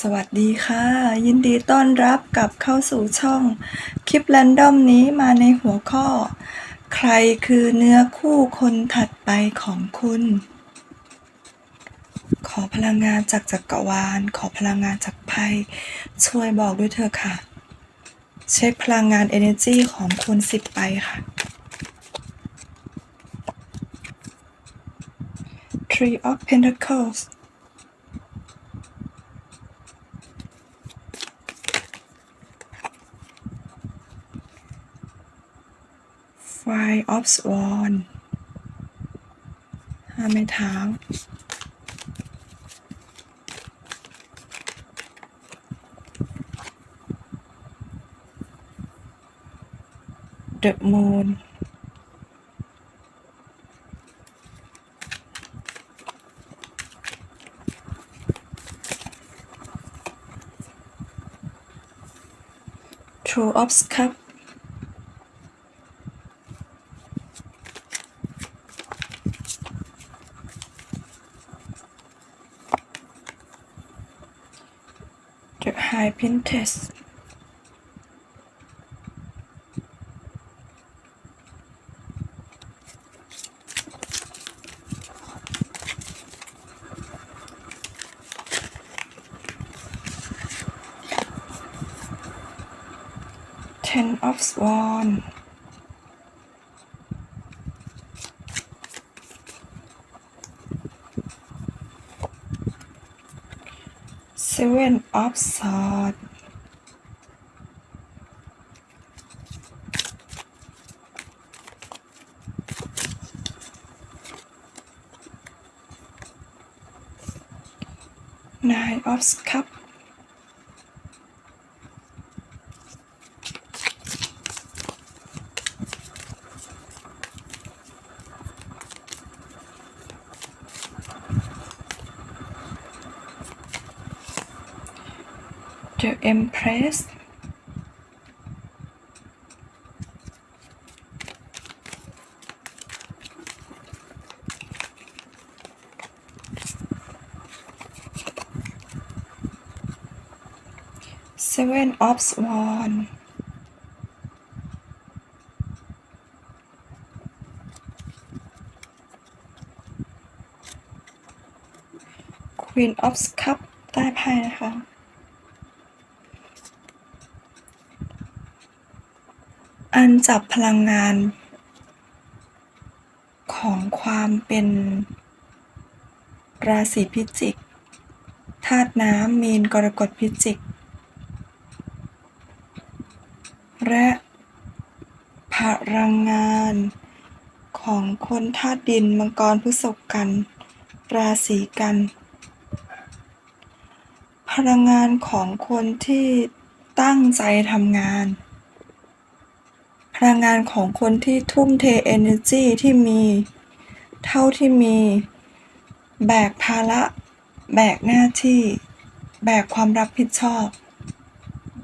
สวัสดีค่ะ ยินดีต้อนรับกลับเข้าสู่ช่องคลิปแรนดอมนี้มาในหัวข้อ ใครคือเนื้อคู่คนถัดไปของคุณ ขอพลังงานจากจักรวาล ขอพลังงานจากไพ่ช่วยบอกด้วยเถอะค่ะ เช็คพลังงาน Energy ของคุณสิบไปค่ะ tree of Pentacles ไวออ of Swan ห้าไม้เท้าเดด Moon โชว์ออฟส์ครับ Princess Ten of Swan Seven of Swords Nine of Cups The Empress Seven of Swan Queen of Cups ใต้ไพ่นะคะ อันจับพลังงาน ของความเป็นราศีพิจิกธาตุน้ำมีนกรกฎพิจิก และพลังงานของคนธาตุดินมังกรพฤษภกัน ราศีกัน พลังงานของคนที่ตั้งใจทำงาน พลังงานของคนที่ทุ่มเท energy ที่มี เท่าที่มี แบกภาระ แบกหน้าที่ แบกความรับผิดชอบ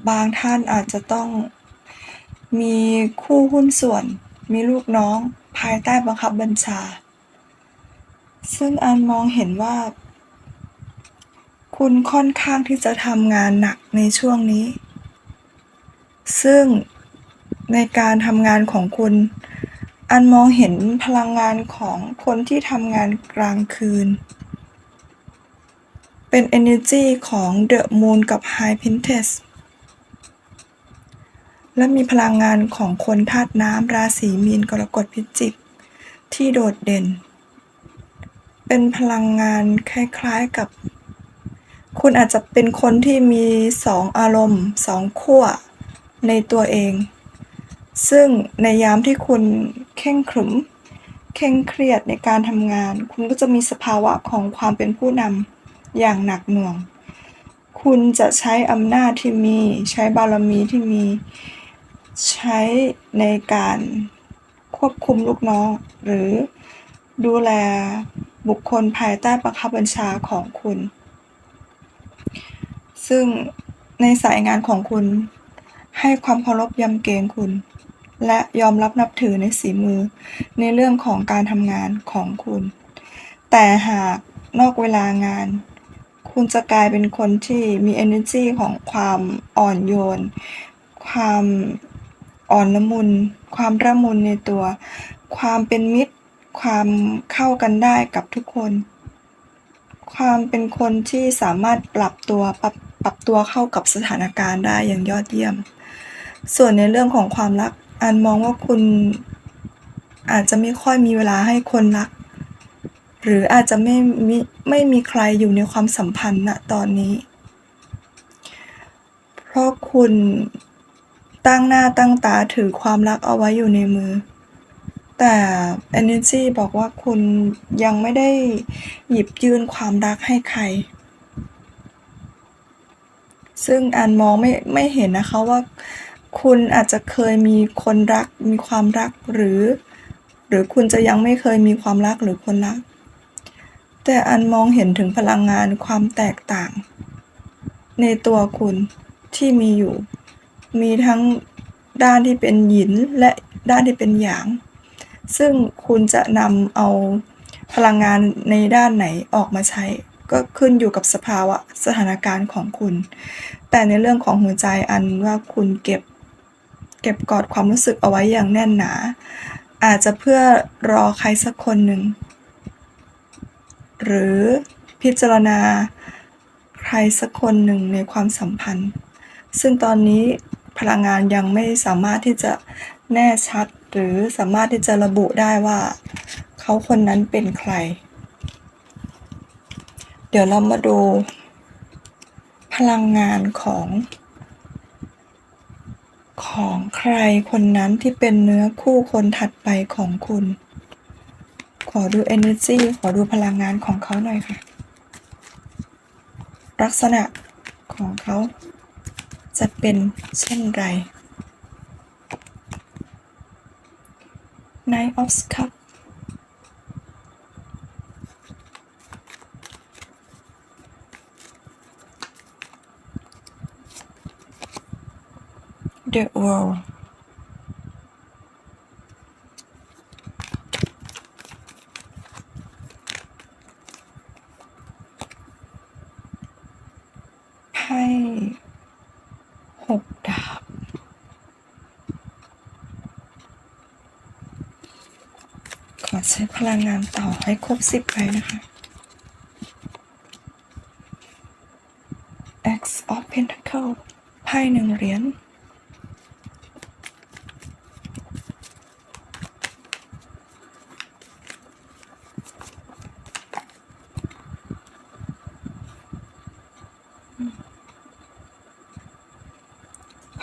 บางท่านอาจจะต้องมีคู่หุ้นส่วน มีลูกน้องภายใต้บังคับบัญชา ซึ่งอันมองเห็นว่า คุณค่อนข้างที่จะทำงานหนักในช่วงนี้ ซึ่ง ในการทำงานของคุณ อันมองเห็นพลังงานของคนที่ทำงานกลางคืน เป็น energy ของ The Moon กับ High Princess และมีพลังงานของคนธาตุน้ำราศีมีนกรกฎพิจิก ที่โดดเด่น เป็นพลังงานคล้าย ๆกับ คุณอาจจะเป็นคนที่มีสองอารมณ์สองขั้วในตัวเอง ซึ่งในยามที่คุณเข่งขรึมเคร่งเครียดในการทำงาน คุณก็จะมีสภาวะของความเป็นผู้นำอย่างหนักหน่วง คุณจะใช้อำนาจที่มี ใช้บารมีที่มี ใช้ในการควบคุมลูกน้อง หรือดูแลบุคคลภายใต้บังคับบัญชาของคุณ ซึ่งในสายงานของคุณให้ความเคารพยำเกรงคุณ และยอมรับนับถือในสีมือ ในเรื่องของการทำงานของคุณ แต่หากนอกเวลางาน คุณจะกลายเป็นคนที่มี energy ของความอ่อนโยน ความอ่อนละมุน ความระมุนในตัว ความเป็นมิตร ความเข้ากันได้กับทุกคน ความเป็นคนที่สามารถปรับตัวปรับปรับตัวเข้ากับสถานการณ์ได้อย่างยอดเยี่ยม ส่วนในเรื่องของความรัก อันมองว่าคุณอาจจะไม่ค่อยมีเวลาให้คนรัก หรืออาจจะไม่มิไม่มีใครอยู่ในความสัมพันธ์ณตอนนี้ เพราะคุณตั้งหน้าตั้งตาถือความรักเอาไว้อยู่ในมือ แต่ energy บอกว่าคุณยังไม่ได้หยิบยื่นความรักให้ใคร ซึ่งอันมองไม่ไม่เห็นนะคะว่า คุณอาจจะเคยมีคนรัก มีความรักหรือ หรือคุณจะยังไม่เคยมีความรักหรือคนรัก แต่อันมองเห็นถึงพลังงานความแตกต่าง ในตัวคุณที่มีอยู่ มีทั้งด้านที่เป็นหยินและด้านที่เป็นหยาง ซึ่งคุณจะนำเอาพลังงานในด้านไหนออกมาใช้ ก็ขึ้นอยู่กับสภาวะสถานการณ์ของคุณ แต่ในเรื่องของหัวใจอันว่าคุณเก็บ เก็บกอดความรู้สึกเอาไว้อย่างแน่นหนา อาจจะเพื่อรอใครสักคนหนึ่ง หรือพิจารณาใครสักคนหนึ่งในความสัมพันธ์ ซึ่งตอนนี้พลังงานยังไม่สามารถที่จะแน่ชัด หรือสามารถที่จะระบุได้ว่า เขาคนนั้นเป็นใคร เดี๋ยวเรามาดูพลังงานของ ของใครคนนั้นที่เป็นเนื้อคู่คนถัดไปของคุณ ขอดู energy ขอดูพลังงานของเขาหน่อยค่ะ ลักษณะของเขาจะเป็นเช่นไร Nine of Cups The World ไพ่หกดาบขอใช้พลังงานต่อให้ครบสิบใบนะคะ X of Pentacle ไพ่หนึ่งเหรียญ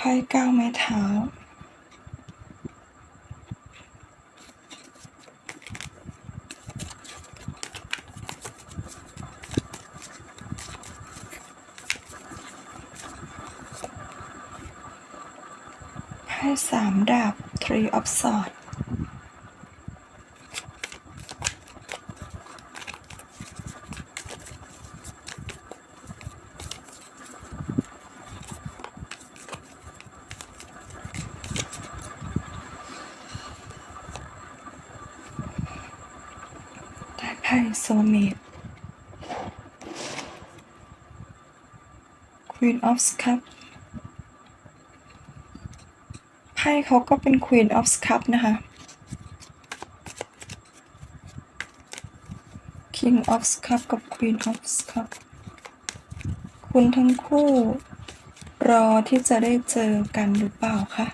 ไพ่เก้าไม้เท้า ไพ่ สามดาบ Three of Swords ไพ่โซเมต Queen of Cups ไพ่เขาก็เป็น Queen of Cup นะคะ King of Cup กับ Queen of Cup คุณทั้งคู่ รอที่จะได้เจอกันหรือเปล่าคะ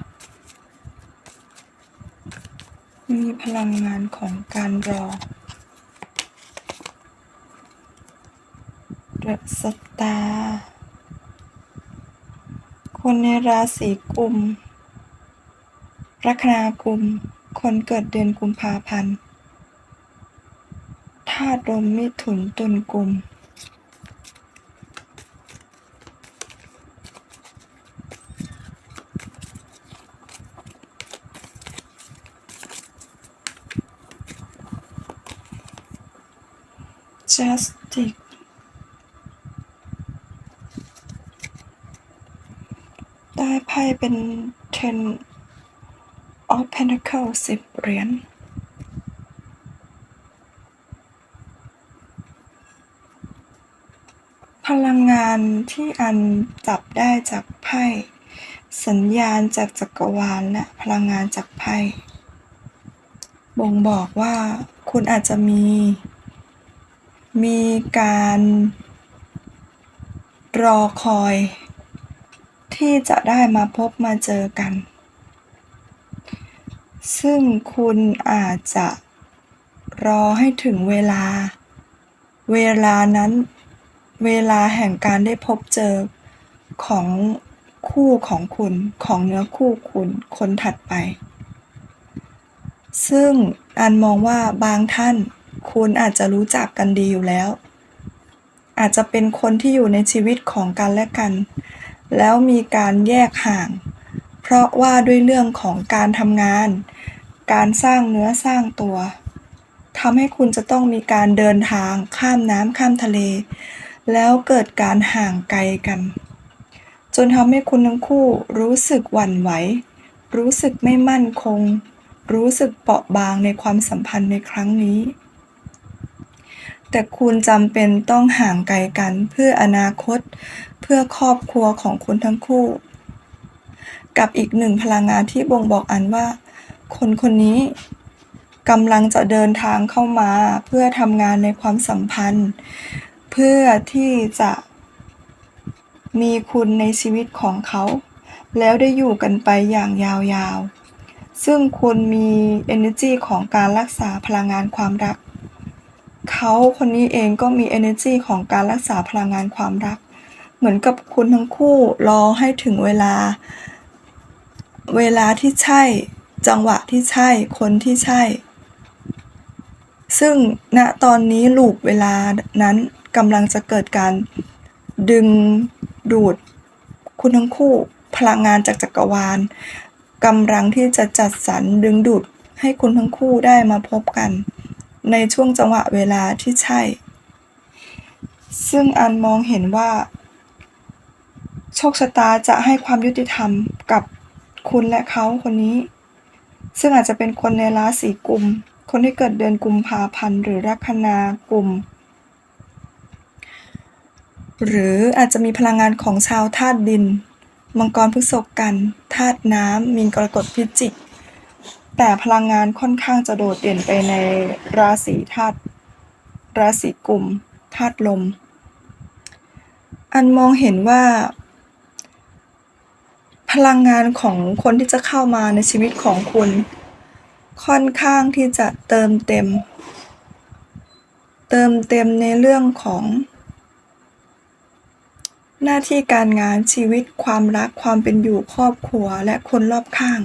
มีพลังงานของการรอ The Star คนในราศีกุม ลัคนากุม คนเกิดเดือนกุมภาพันธ์ธาตุลมมิถุนตุลกุม Justice ได้ไพ่เป็น Ten of Pentacles สิบเหรียญ พลังานที่อันจับได้จากไพ่ สัญญาณจากจักรวาลและพลังงานจากไพ่ บ่งบอกว่าคุณอาจจะมี มีการรอคอย ที่จะได้มาพบมาเจอกัน ซึ่งคุณอาจจะรอให้ถึงเวลา เวลานั้น เวลาแห่งการได้พบเจอของคู่ของคุณของเนื้อคู่คุณคนถัดไป ซึ่งอันมองว่าบางท่านคุณอาจจะรู้จักกันดีอยู่แล้ว อาจจะเป็นคนที่อยู่ในชีวิตของกันและกัน แล้วมีการแยกห่าง เพราะว่าด้วยเรื่องของการทำงาน การสร้างเนื้อสร้างตัวทำให้คุณจะต้องมีการเดินทางข้ามน้ำข้ามทะเล แล้วเกิดการห่างไกลกัน จนทำให้คุณทั้งคู่รู้สึกหวั่นไหว รู้สึกไม่มั่นคง รู้สึกเปราะบางในความสัมพันธ์ในครั้งนี้ แต่คุณจำเป็นต้องห่างไกลกันเพื่ออนาคต เพื่อครอบครัวของคุณทั้งคู่ กับอีกหนึ่งพลังงานที่บ่งบอกอันว่า คนคนนี้กำลังจะเดินทางเข้ามาเพื่อทำงานในความสัมพันธ์ เพื่อที่จะมีคุณในชีวิตของเขา แล้วได้อยู่กันไปอย่างยาวๆ ซึ่งคุณมี energy ของการรักษาพลังงานความรัก เขาคนนี้เองก็มี energy ของการรักษาพลังงานความรัก เหมือนกับคุณทั้งคู่รอให้ถึงเวลา เวลาที่ใช่ จังหวะที่ใช่คนที่ใช่ ซึ่งณตอนนี้ลูปเวลานั้นกำลังจะเกิดการดึงดูดคุณทั้งคู่พลังงานจากจักรวาลกำลังที่จะจัดสรรดึงดูดให้คุณทั้งคู่ได้มาพบกัน ในช่วงจังหวะเวลาที่ใช่ ซึ่งอันมองเห็นว่า โชคชะตาจะให้ความยุติธรรมกับคุณและเขาคนนี้ ซึ่งอาจจะเป็นคนในราศีกุม คนที่เกิดเดือนกุมภาพันธ์หรือลัคนากุมหรืออาจจะมีพลังงานของชาวธาตุดิน มังกรพฤษภกันธาตุน้ำมีนกรกฎพิจิก แต่พลังงานค่อนข้างจะโดดเด่นไปในราศีธาตุราศีกลุ่มธาตุลม อันมองเห็นว่า ลังงานของคนที่จะเข้ามาในชีวิตของคุณ ค่อนข้างที่จะเติมเต็ม เติมเต็มในเรื่องของ หน้าที่การงานชีวิตความรักความเป็นอยู่ครอบครัวและคนรอบข้าง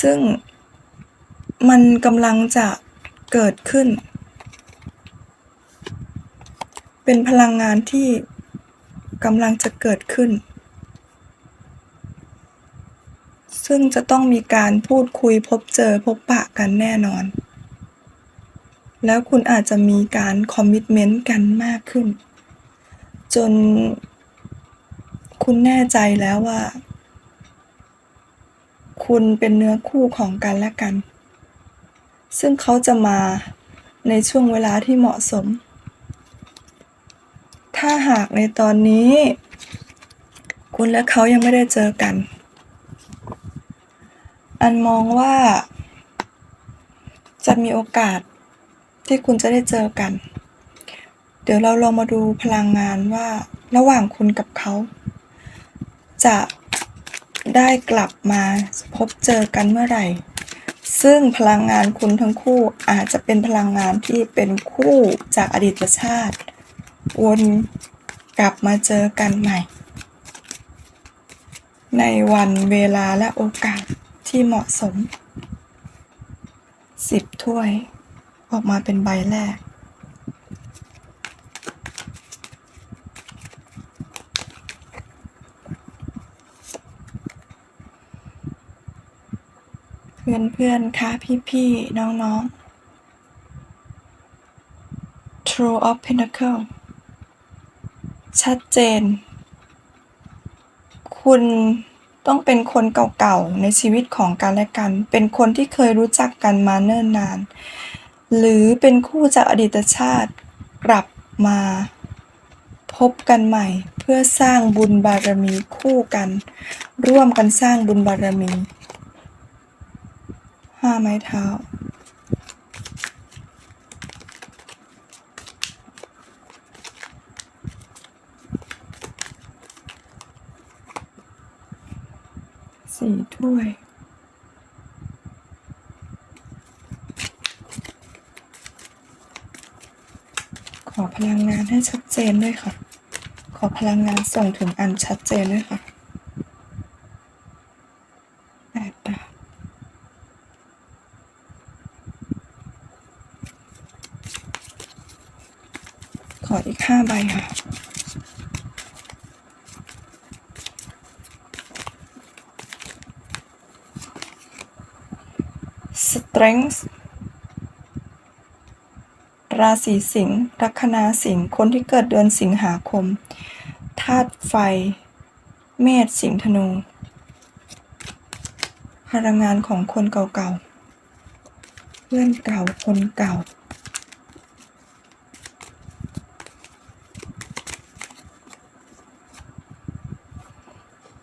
ซึ่งมันกำลังจะเกิดขึ้น เป็นพลังงานที่กำลังจะเกิดขึ้น ซึ่งจะต้องมีการพูดคุยพบเจอพบปะกันแน่นอน แล้วคุณอาจจะมีการคอมมิตเมนต์กันมากขึ้น จนคุณแน่ใจแล้วว่า คุณเป็นเนื้อคู่ของกันและกัน ซึ่งเขาจะมาในช่วงเวลาที่เหมาะสม ถ้าหากในตอนนี้ คุณและเขายังไม่ได้เจอกัน อันมองว่า จะมีโอกาสที่คุณจะได้เจอกัน เดี๋ยวเราลองมาดูพลังงานว่า ระหว่างคุณกับเขา จะได้กลับมาพบเจอกันเมื่อไหร่ ซึ่งพลังงานคุณทั้งคู่อาจจะเป็นพลังงานที่เป็นคู่จากอดีตชาติ วนกลับมาเจอกันใหม่ ในวันเวลาและโอกาส ที่เหมาะสมสิบถ้วย ออกมาเป็นใบแรก เพื่อนๆคะพี่ๆน้องๆ True of Pentacle ชัดเจน คุณ ต้องเป็นคนเก่าๆในชีวิตของกันและกัน เป็นคนที่เคยรู้จักกันมาเนิ่นนาน หรือเป็นคู่จากอดีตชาติกลับมา พบกันใหม่ เพื่อสร้างบุญบารมีคู่กัน ร่วมกันสร้างบุญบารมีห้าไม้เท้า สี่ถ้วย ขอพลังงานให้ชัดเจนด้วยค่ะ ขอพลังงานส่งถึงอันชัดเจนด้วยค่ะแปดดาวขออีกห้าใบค่ะ strength ราศีสิงห์ลัคนาสิงห์คนที่เกิดเดือนสิงหาคมธาตุไฟ เมษสิงห์ธนู พลังงานของคนเก่าๆ เพื่อนเก่าคนเก่า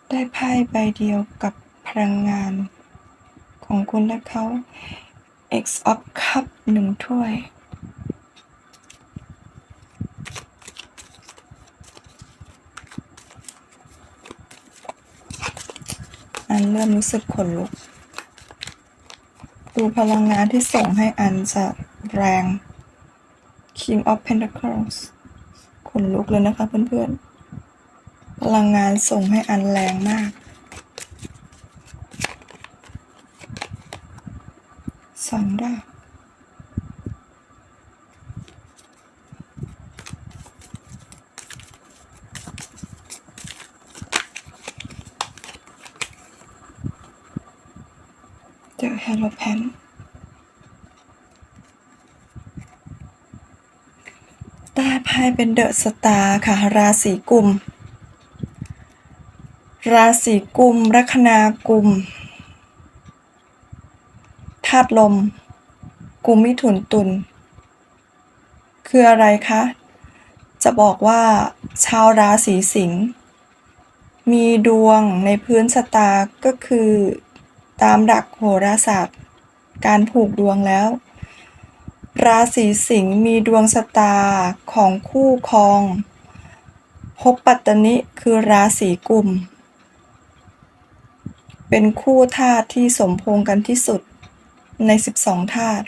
ได้ไพ่ใบเดียวกับพลังงานของคุณและเขา X of Cup หนึ่งถ้วย อันเริ่มรู้สึกขนลุก ดูพลังงานที่ส่งให้อันจะแรง King of Pentacles ขนลุกเลยนะคะเพื่อนๆ พลังงานส่งให้อันแรงมาก สองดาวเจอแฮโลแพนได้ไพ่เป็นเดอะสตาร์ค่ะ ราศีกุม ราศีกุม ลัคนากุมาตุลม กุมมิถุนตุล คืออะไรคะ จะบอกว่า ชาวราศีสิงห์มีดวงในพื้นชะตาก็คือ ตามหลักโหราศาสตร์ การผูกดวงแล้ว ราศีสิงห์มีดวงชะตาของคู่ครองพบปัตตนิคือราศีกุม เป็นคู่ธาตุที่สมพงกันที่สุด ใน 12 ธาตุ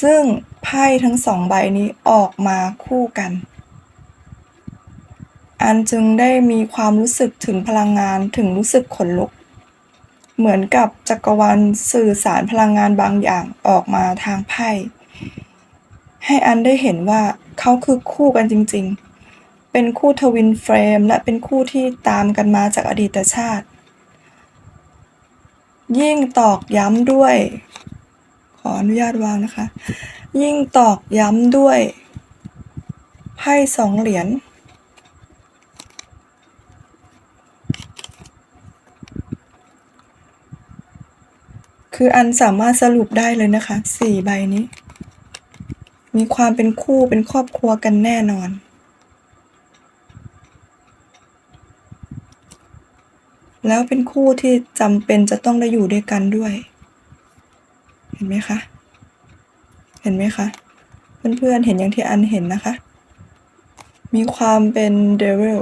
ซึ่งไพ่ทั้งสองใบนี้ออกมาคู่กัน อันจึงได้มีความรู้สึกถึงพลังงานถึงรู้สึกขนลุก เหมือนกับจักรวาลสื่อสารพลังงานบางอย่างออกมาทางไพ่ ให้อันได้เห็นว่าเขาคือคู่กันจริง ๆ เป็นคู่ทวินเฟรมและเป็นคู่ที่ตามกันมาจากอดีตชาติ ยิ่งตอกย้ำด้วย ขออนุญาตวางนะคะ ยิ่งตอกย้ำด้วยไพ่สองเหรียญคืออันสามารถสรุปได้เลยนะคะสี่ใบนี้ มีความเป็นคู่เป็นครอบครัวกันแน่นอน แล้วเป็นคู่ที่จำเป็นจะต้องได้อยู่ด้วยกันด้วย เห็นไหมคะ เห็นไหมคะ เพื่อนๆเห็นอย่างที่อันเห็นนะคะ มีความเป็นเดวิล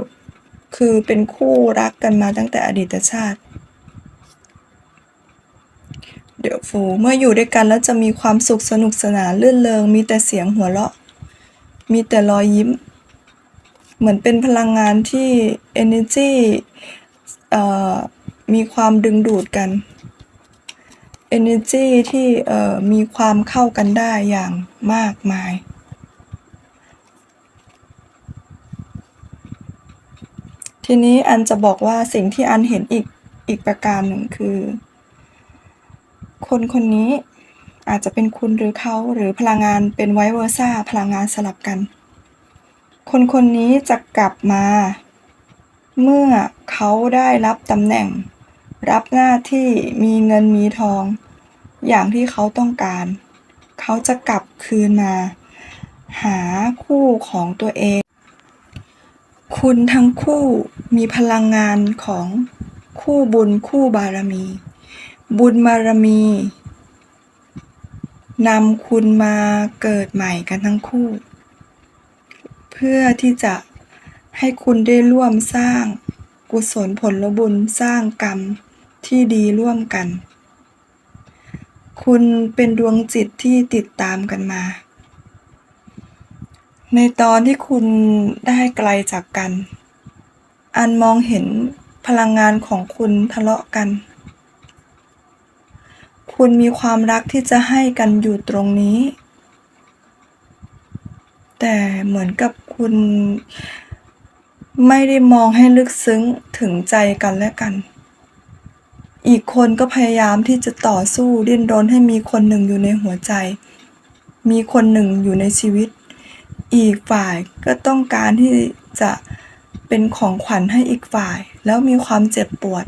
คือเป็นคู่รักกันมาตั้งแต่อดีตชาติ เดี๋ยวฟูเมื่ออยู่ด้วยกันแล้วจะมีความสุขสนุกสนานลื่นเลงมีแต่เสียงหัวเราะ มีแต่รอยยิ้ม เหมือนเป็นพลังงานที่ energy มีความดึงดูดกัน energy ที่มีความเข้ากันได้อย่างมากมาย ทีนี้อันจะบอกว่าสิ่งที่อันเห็นอีกอีกประการหนึ่งคือ คนคนนี้อาจจะเป็นคุณหรือเขาหรือพลังงานเป็นไวเวอร์ซ่าพลังงานสลับกัน คนคนนี้จะกลับมา เมื่อเขาได้รับตำแหน่ง รับหน้าที่มีเงินมีทอง อย่างที่เขาต้องการ เขาจะกลับคืนมา หาคู่ของตัวเอง คุณทั้งคู่มีพลังงานของคู่บุญคู่บารมี บุญบารมีนำคุณมาเกิดใหม่กันทั้งคู่ เพื่อที่จะ ให้คุณได้ร่วมสร้างกุศลผลบุญสร้างกรรมที่ดีร่วมกัน คุณเป็นดวงจิตที่ติดตามกันมา ในตอนที่คุณได้ไกลจากกัน อันมองเห็นพลังงานของคุณทะเลาะกัน คุณมีความรักที่จะให้กันอยู่ตรงนี้ แต่เหมือนกับคุณ ไม่ได้มองให้ลึกซึ้งถึงใจกันและกัน อีกคนก็พยายามที่จะต่อสู้ดิ้นรนให้มีคนหนึ่งอยู่ในหัวใจ มีคนหนึ่งอยู่ในชีวิต อีกฝ่ายก็ต้องการที่จะเป็นของขวัญให้อีกฝ่าย แล้วมีความเจ็บปวด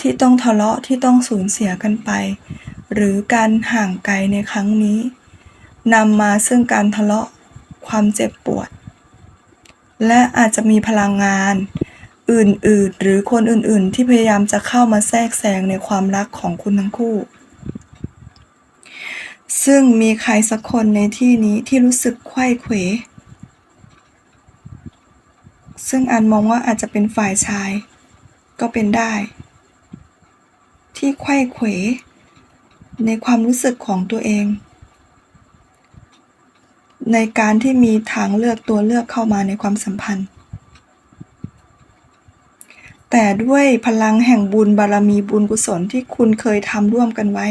ที่ต้องทะเลาะที่ต้องสูญเสียกันไป หรือการห่างไกลในครั้งนี้นำมาซึ่งการทะเลาะความเจ็บปวด และอาจจะมีพลังงาน อื่นๆ หรือคนอื่นๆ ที่พยายามจะเข้ามาแทรกแซงในความรักของคุณทั้งคู่ ซึ่งมีใครสักคนในที่นี้ที่รู้สึกไขว้เขว ซึ่งอันมองว่าอาจจะเป็นฝ่ายชาย ก็เป็นได้ ที่ไขว้เขว ในความรู้สึกของตัวเอง ในการที่มีทางเลือกตัวเลือกเข้ามาในความสัมพันธ์ แต่ด้วยพลังแห่งบุญบารมีบุญกุศลที่คุณเคยทำร่วมกันไว้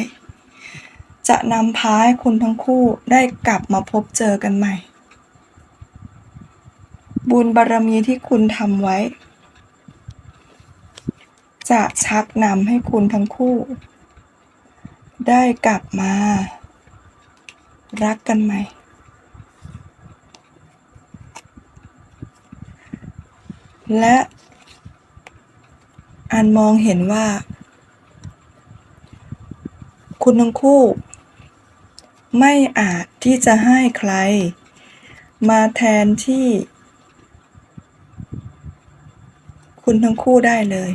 จะนำพาให้คุณทั้งคู่ได้กลับมาพบเจอกันใหม่ บุญบารมีที่คุณทำไว้ จะชักนำให้คุณทั้งคู่ ได้กลับมา รักกันใหม่ และอันมองเห็นว่า คุณทั้งคู่ ไม่อาจที่จะให้ใคร มาแทนที่ คุณทั้งคู่ได้เลย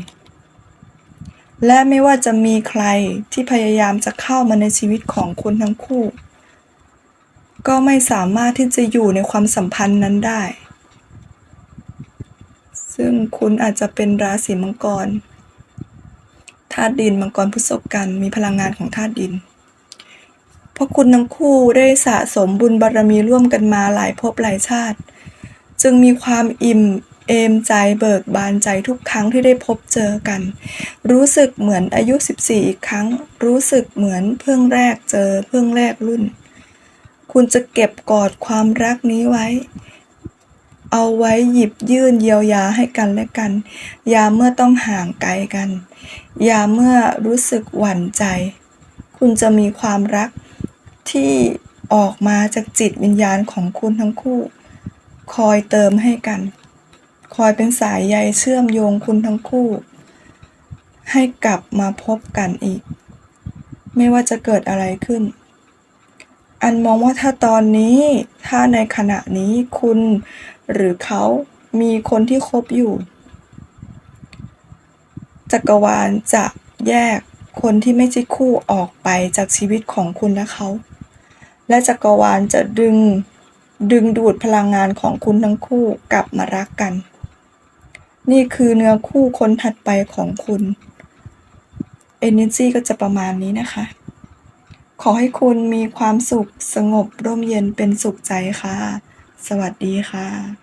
และไม่ว่าจะมีใครที่พยายามจะเข้ามาในชีวิตของคุณทั้งคู่ ก็ไม่สามารถที่จะอยู่ในความสัมพันธ์นั้นได้ ซึ่งคุณอาจจะเป็นราศีมังกรธาตุดินมังกรพฤษภกันมีพลังงานของธาตุดิน เพราะคุณทั้งคู่ได้สะสมบุญบารมีร่วมกันมาหลายภพหลายชาติ จึงมีความอิ่มเอมใจเบิกบานใจทุกครั้งที่ได้พบเจอกัน รู้สึกเหมือนอายุ 14 อีกครั้ง รู้สึกเหมือนเพิ่งแรกเจอเพิ่งแรกรุ่น คุณจะเก็บกอดความรักนี้ไว้ เอาไว้หยิบยื่นเยียวยาให้กันและกัน ยาเมื่อต้องห่างไกลกัน ยาเมื่อรู้สึกหวั่นใจ คุณจะมีความรักที่ออกมาจากจิตวิญญาณของคุณทั้งคู่ คอยเติมให้กัน คอยเป็นสายใยเชื่อมโยงคุณทั้งคู่ ให้กลับมาพบกันอีก ไม่ว่าจะเกิดอะไรขึ้น อันมองว่าถ้าตอนนี้ถ้าในขณะนี้คุณ หรือเขามีคนที่คบอยู่ จักรวาลจะแยกคนที่ไม่ใช่คู่ออกไปจากชีวิตของคุณและเขา และจักรวาลจะดึงดึงดูดพลังงานของคุณทั้งคู่กลับมารักกัน นี่คือเนื้อคู่คนถัดไปของคุณ Energy ก็จะประมาณนี้นะคะ ขอให้คุณมีความสุขสงบร่มเย็นเป็นสุขใจค่ะ สวัสดีค่ะ